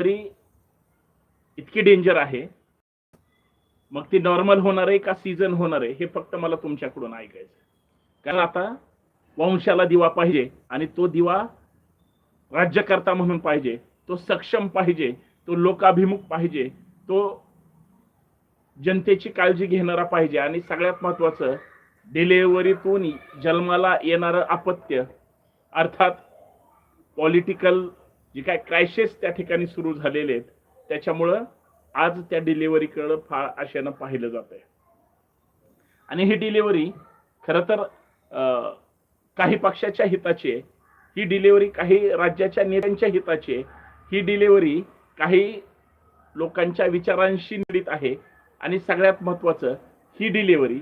तरी इतकी डेंजर आहे. मग ती नॉर्मल होणार आहे का सीझन होणार आहे हे फक्त मला तुमच्याकडून ऐकायचं कारण आता वंशाला दिवा पाहिजे आणि तो दिवा राज्यकर्ता म्हणून पाहिजे तो सक्षम पाहिजे तो लोकाभिमुख पाहिजे तो जनतेची काळजी घेणारा पाहिजे आणि सगळ्यात महत्वाचं डिलेवरीतून जन्माला येणारं अपत्य अर्थात पॉलिटिकल जे काय क्रायसिस त्या ठिकाणी सुरू झालेले आहेत त्याच्यामुळं आज त्या डिलिव्हरीकडं फार आशेनं पाहिलं जात आहे आणि ही डिलिव्हरी खरं तर अं, काही पक्षाच्या हिताची आहे. ही डिलिव्हरी काही राज्याच्या नेत्यांच्या हिताची आहे. ही डिलिव्हरी काही लोकांच्या विचारांशी निगडीत आहे. आणि सगळ्यात महत्वाचं ही डिलिव्हरी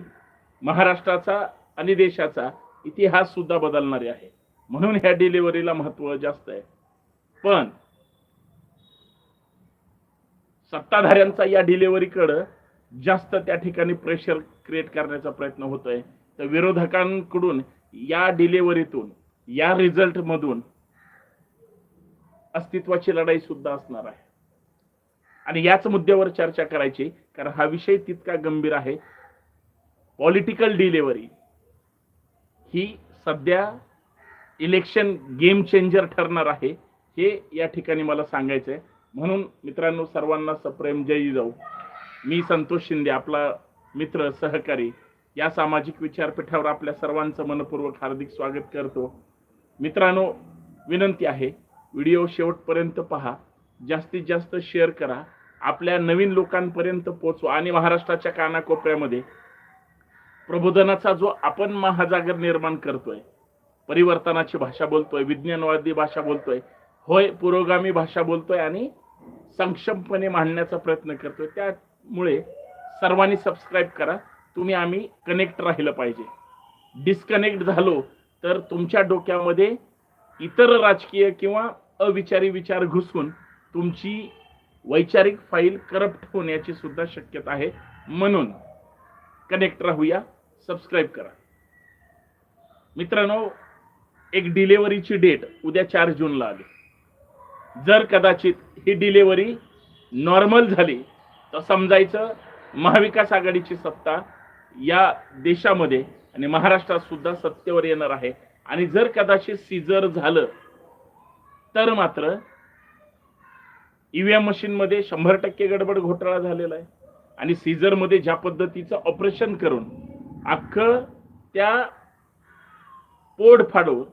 महाराष्ट्राचा आणि देशाचा इतिहास सुद्धा बदलणारी आहे. म्हणून ह्या डिलिव्हरीला महत्त्व जास्त आहे. पण सत्ताधाऱ्यांचा या डिलिव्हरीकडं जास्त त्या ठिकाणी प्रेशर क्रिएट करण्याचा प्रयत्न होतोय. तर विरोधकांकडून या डिलिव्हरीतून या रिझल्ट मधून अस्तित्वाची लढाई सुद्धा असणार आहे. आणि याच मुद्द्यावर चर्चा करायची कारण हा विषय तितका गंभीर आहे. पॉलिटिकल डिलिव्हरी ही सध्या इलेक्शन गेम चेंजर ठरणार आहे. हे या ठिकाणी मला सांगायचं आहे म्हणून मित्रांनो सर्वांना सप्रेम जयी जाऊ मी संतोष शिंदे आपला मित्र सहकारी या सामाजिक विचारपीठावर आपल्या सर्वांचं मनपूर्वक हार्दिक स्वागत करतो. मित्रांनो विनंती आहे व्हिडिओ शेवटपर्यंत पहा. जास्तीत जास्त शेअर करा. आपल्या नवीन लोकांपर्यंत पोचवा आणि महाराष्ट्राच्या कानाकोपऱ्यामध्ये प्रबोधनाचा जो आपण महाजागर निर्माण करतोय परिवर्तनाची भाषा बोलतोय विज्ञानवादी भाषा बोलतोय होय पुरोगामी भाषा बोलतोय आणि संक्षमपणे मांडण्याचा प्रयत्न करतोय. त्यामुळे सर्वांनी सबस्क्राईब करा. तुम्ही आम्ही कनेक्ट राहिलं पाहिजे. डिस्कनेक्ट झालो तर तुमच्या डोक्यामध्ये इतर राजकीय किंवा अविचारी विचार घुसून तुमची वैचारिक फाईल करप्ट होण्याची सुद्धा शक्यता आहे. म्हणून कनेक्ट राहूया सबस्क्राईब करा. मित्रांनो एक डिलेवरीची डेट उद्या चार जूनला आली. जर कदाचित ही डिलेवरी नॉर्मल झाली तर समजायचं महाविकास आघाडीची सत्ता या देशामध्ये आणि महाराष्ट्रात सुद्धा सत्तेवर येणार आहे. आणि जर कदाचित सीझर झालं तर मात्र ईव्हीएम मशीनमध्ये शंभर टक्के गडबड घोटाळा झालेला आहे. आणि सीझरमध्ये ज्या पद्धतीचं ऑपरेशन करून अख्खं त्या पोड फाडून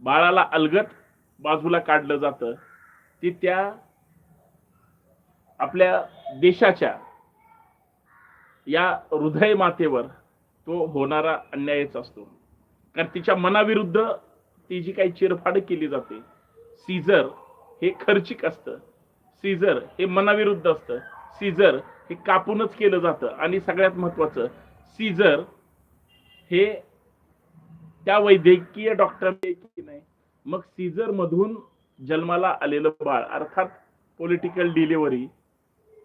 बाळाला अलगत बाजूला काढलं जातं ती त्या आपल्या देशाच्या या हृदय मातेवर तो होणारा अन्यायच असतो. कारण तिच्या मनाविरुद्ध ती जी काही चिरफाड केली जाते सीझर हे खर्चिक असतं. सीझर हे मनाविरुद्ध असतं. सीझर हे कापूनच केलं जातं. आणि सगळ्यात महत्वाचं सीझर हे त्या वैद्यकीय डॉक्टर की नाही मग सीझर मधून जन्माला आलेलं बाळ अर्थात पॉलिटिकल डिलिव्हरी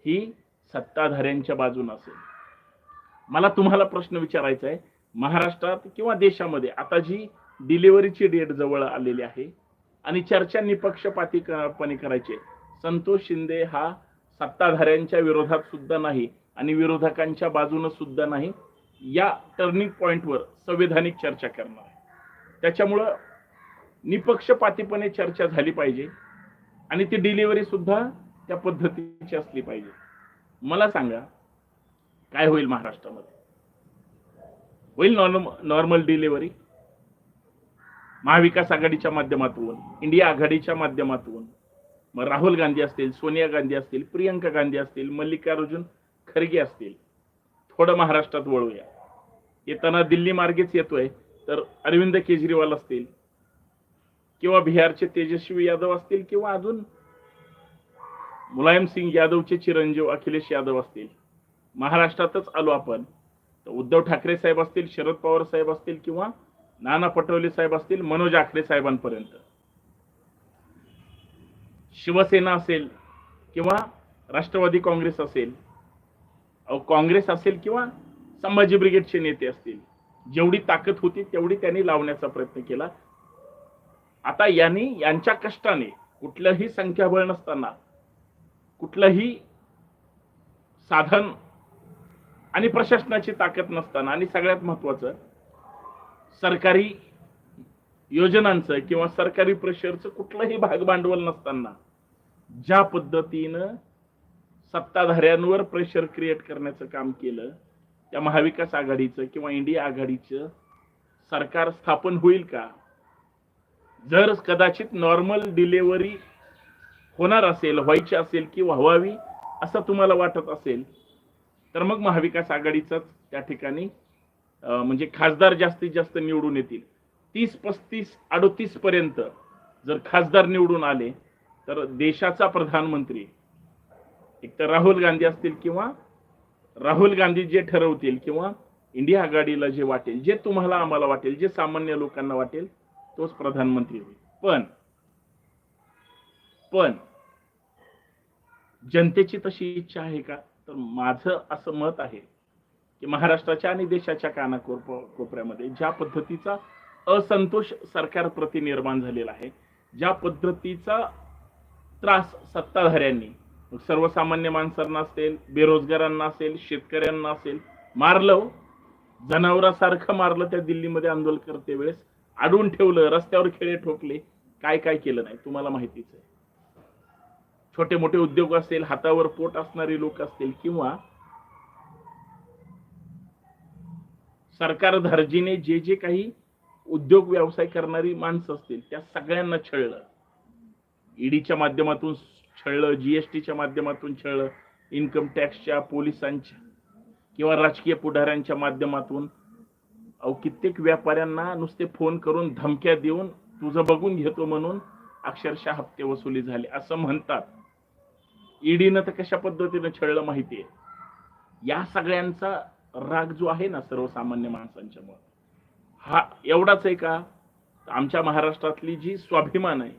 ही सत्ताधाऱ्यांच्या बाजून असेल. मला तुम्हाला प्रश्न विचारायचा आहे महाराष्ट्रात किंवा देशामध्ये आता जी डिलिव्हरीची डेट जवळ आलेली आहे आणि चर्चा निपक्षपातीपणे करायची संतोष शिंदे हा सत्ताधाऱ्यांच्या विरोधात सुद्धा नाही आणि विरोधकांच्या बाजून सुद्धा नाही या टर्निंग पॉइंटवर संविधानिक चर्चा करणार आहे. त्याच्यामुळं निपक्षपातीपणे चर्चा झाली पाहिजे आणि ती डिलिव्हरी सुद्धा त्या पद्धतीची असली पाहिजे. मला सांगा काय होईल महाराष्ट्रामध्ये? होईल नॉर्म नॉर्मल डिलिव्हरी महाविकास आघाडीच्या माध्यमातून इंडिया आघाडीच्या माध्यमातून मग राहुल गांधी असतील सोनिया गांधी असतील प्रियंका गांधी असतील मल्लिकार्जुन खरगे असतील थोडं महाराष्ट्रात वळूया. येताना दिल्ली मार्गेच येतोय तर अरविंद केजरीवाल असतील किंवा बिहारचे तेजस्वी यादव असतील किंवा अजून मुलायम सिंग यादवचे चिरंजीव अखिलेश यादव असतील. महाराष्ट्रातच आलो आपण. तर उद्धव ठाकरे साहेब असतील शरद पवार साहेब असतील किंवा नाना पटोले साहेब असतील मनोज आखरे साहेबांपर्यंत. शिवसेना असेल किंवा राष्ट्रवादी काँग्रेस असेल काँग्रेस असेल किंवा संभाजी ब्रिगेडचे नेते असतील. जेवढी ताकद होती तेवढी त्यांनी लावण्याचा प्रयत्न केला. आता यांनी यांच्या कष्टाने कुठलंही संख्याबळ नसताना कुठलंही साधन आणि प्रशासनाची ताकद नसताना आणि सगळ्यात महत्वाचं सरकारी योजनांचं किंवा सरकारी प्रेशरचं कुठलंही भाग भांडवल नसताना ज्या पद्धतीनं सत्ताधाऱ्यांवर प्रेशर क्रिएट करण्याचं काम केलं त्या महाविकास आघाडीचं किंवा इंडिया आघाडीचं सरकार स्थापन होईल का? जर कदाचित नॉर्मल डिलेवरी होणार असेल व्हायची असेल किंवा व्हावी असं तुम्हाला वाटत असेल तर मग महाविकास आघाडीचाच त्या ठिकाणी म्हणजे खासदार जास्तीत जास्त निवडून येतील. तीस पस्तीस अडोतीस पर्यंत जर खासदार निवडून आले तर देशाचा प्रधानमंत्री एक तर राहुल गांधी असतील किंवा राहुल गांधी जे ठरवतील किंवा इंडिया आघाडीला जे वाटेल जे तुम्हाला आम्हाला वाटेल जे सामान्य लोकांना वाटेल तोच प्रधानमंत्री होईल. पण पण जनतेची तशी इच्छा आहे का? तर माझं असं मत आहे की महाराष्ट्राच्या आणि देशाच्या कानाकोप कोपऱ्यामध्ये ज्या पद्धतीचा असंतोष सरकारप्रती निर्माण झालेला आहे ज्या पद्धतीचा त्रास सत्ताधाऱ्यांनी सर्वसामान्य माणसांना असेल बेरोजगारांना असेल शेतकऱ्यांना असेल मारलं हो. जनावरासारखं मारलं त्या दिल्लीमध्ये आंदोलन करते वेळेस अडून ठेवलं रस्त्यावर खेळे ठोकले काय काय केलं नाही तुम्हाला माहितीच आहे. छोटे मोठे उद्योग असतील हातावर पोट असणारे लोक असतील किंवा सरकार धार्जीने जे जे काही उद्योग व्यवसाय करणारी माणसं असतील त्या सगळ्यांना छळलं. ईडीच्या माध्यमातून छळलं जीएसटीच्या माध्यमातून छळलं इन्कम टॅक्सच्या पोलिसांच्या किंवा राजकीय पुढाऱ्यांच्या माध्यमातून अहो कित्येक व्यापाऱ्यांना नुसते फोन करून धमक्या देऊन तुझं बघून घेतो म्हणून अक्षरशः हप्ते वसुली झाले. असं म्हणतात. ईडीनं तर कशा पद्धतीनं छळलं माहितीये या सगळ्यांचा राग जो आहे ना सर्वसामान्य माणसांच्या मग हा एवढाच आहे का? आमच्या महाराष्ट्रातली जी स्वाभिमान आहे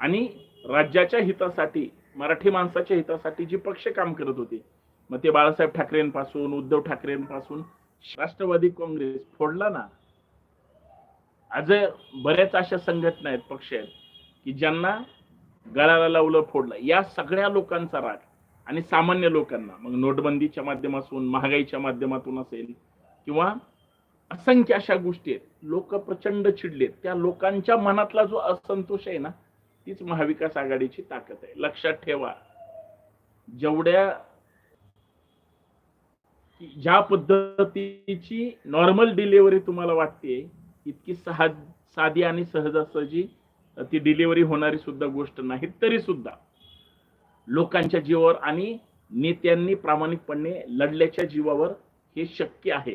आणि राज्याच्या हितासाठी मराठी माणसाच्या हितासाठी जी पक्ष काम करत होते मग ते बाळासाहेब ठाकरेंपासून उद्धव ठाकरेंपासून राष्ट्रवादी काँग्रेस फोडला ना आज बऱ्याच अशा संघटना आहेत पक्ष आहेत की ज्यांना गळाला लावलं फोडलं. या सगळ्या लोकांचा राग आणि सामान्य लोकांना मग नोटबंदीच्या माध्यमातून महागाईच्या माध्यमातून असेल किंवा असंख्य अशा गोष्टी आहेत लोक प्रचंड चिडलेत. त्या लोकांच्या मनातला जो असंतोष आहे ना तीच महाविकास आघाडीची ताकद आहे. लक्षात ठेवा जेवढ्या ज्या पद्धतीची नॉर्मल डिलिव्हरी तुम्हाला वाटते इतकी सहा साधी आणि सहजासहजी ती डिलिव्हरी होणारी सुद्धा गोष्ट नाही तरी सुद्धा. लोकांच्या जीवावर आणि नेत्यांनी प्रामाणिकपणे लढल्याच्या जीवावर हे शक्य आहे.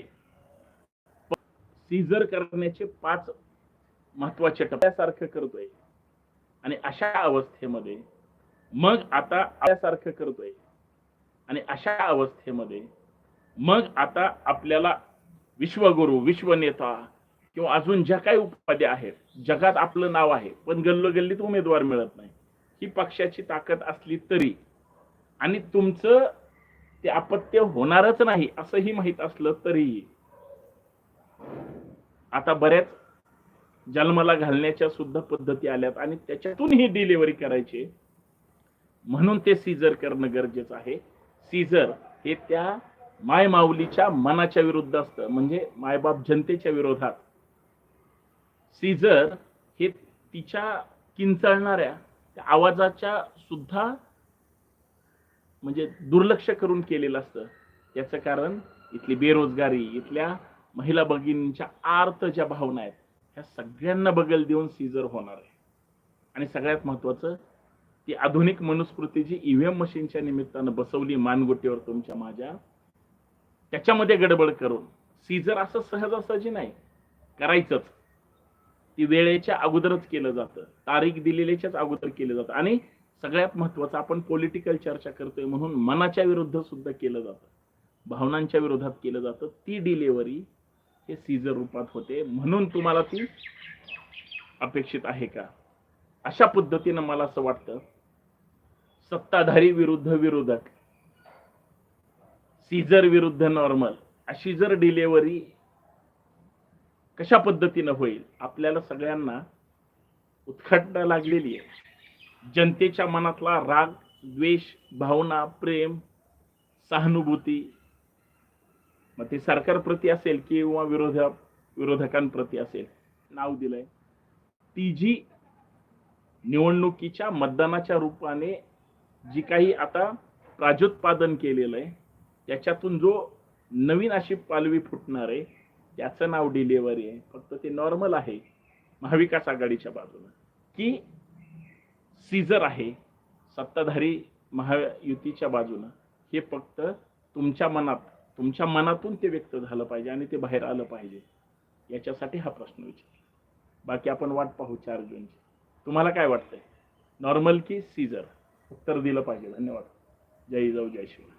सीझर करण्याचे पाच महत्त्वाचे टप्प्यासारखं करतोय. आणि अशा अवस्थेमध्ये मग आता सारखं करतोय. आणि अशा अवस्थेमध्ये मग आता आपल्याला विश्वगुरु विश्वनेता किंवा अजून ज्या काही उपाध्या आहेत जगात आपलं नाव आहे पण गल्लोगल्लीत उमेदवार मिळत नाही ही पक्षाची ताकद असली तरी. आणि तुमचं ते अपत्य होणारच नाही असंही माहीत असलं तरीही आता बऱ्याच जन्माला घालण्याच्या सुद्धा पद्धती आल्यात आणि त्याच्यातून ही डिलिव्हरी करायची. म्हणून ते सीझर करणं गरजेचं आहे. सीझर हे त्या माय माऊलीच्या मनाच्या विरुद्ध असतं. म्हणजे मायबाप जनतेच्या विरोधात. सीझर हे तिच्या किंचाळणाऱ्या आवाजाच्या सुद्धा म्हणजे दुर्लक्ष करून केलेलं असतं. याचं कारण इथली बेरोजगारी इथल्या महिला भगिनींच्या आर्त ज्या भावना आहेत. ह्या सगळ्यांना बगल देऊन सीझर होणार आहे. आणि सगळ्यात महत्वाचं ती आधुनिक मनुस्मृती जी ईव्हीएम मशीनच्या निमित्तानं बसवली मानगोटीवर तुमच्या माझ्या त्याच्यामध्ये गडबड करून. सीझर असं सहजासहजी नाही. करायचंच. ती वेळेच्या अगोदरच केलं जातं. तारीख दिलेल्याच्याच अगोदर केलं जातं. आणि सगळ्यात महत्वाचं आपण पॉलिटिकल चर्चा करतोय म्हणून मनाच्या विरुद्ध सुद्धा केलं जातं. भावनांच्या विरोधात केलं जातं. ती डिलेवरी हे सीझर रूपात होते. म्हणून तुम्हाला ती अपेक्षित आहे का? अशा पद्धतीनं मला असं वाटतं. सत्ताधारी विरुद्ध विरोधक सीझर विरुद्ध नॉर्मल. अशी जर डिलेवरी कशा पद्धतीनं होईल? आपल्याला सगळ्यांना उत्खटना लागलेली आहे. जनतेच्या मनातला राग द्वेष भावना प्रेम सहानुभूती. मग ते सरकारप्रती असेल किंवा विरोधा विरोधकांप्रती असेल नाव दिलंय. ती जी निवडणुकीच्या मतदानाच्या रूपाने जी काही आता प्राजोत्पादन केलेलं आहे याच्यातून जो नवीन अशी पालवी फुटणार आहे त्याचं नाव डिलेवरी आहे. फक्त ते नॉर्मल आहे महाविकास आघाडीच्या बाजूने. की सीझर आहे सत्ताधारी महायुतीच्या बाजूनं हे फक्त तुमच्या मनात तुमच्या मनातून ते व्यक्त झालं पाहिजे आणि ते बाहेर आलं पाहिजे. याच्यासाठी हा प्रश्न विचार बाकी आपण वाट पाहू चार जूनची. तुम्हाला काय वाटतंय? नॉर्मल की सीझर उत्तर दिलं पाहिजे. धन्यवाद. जय जाऊ जय शिवाय.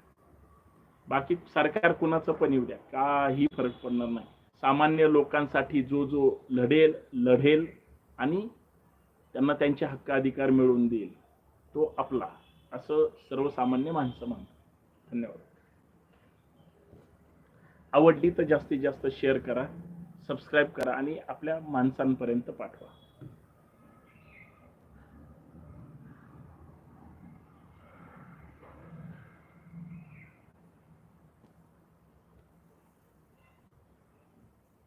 बाकी सरकार कुणाचं पण येऊ द्या. काही फरक पडणार नाही. सामान्य लोकांसाठी जो जो लढेल लढेल आणि त्यांना त्यांचे हक्क अधिकार मिळवून देईल तो आपला. असं सर्वसामान्य माणसं म्हणतात. धन्यवाद. आवडली तर जास्तीत जास्त शेअर करा सबस्क्राईब करा आणि आपल्या माणसांपर्यंत पाठवा.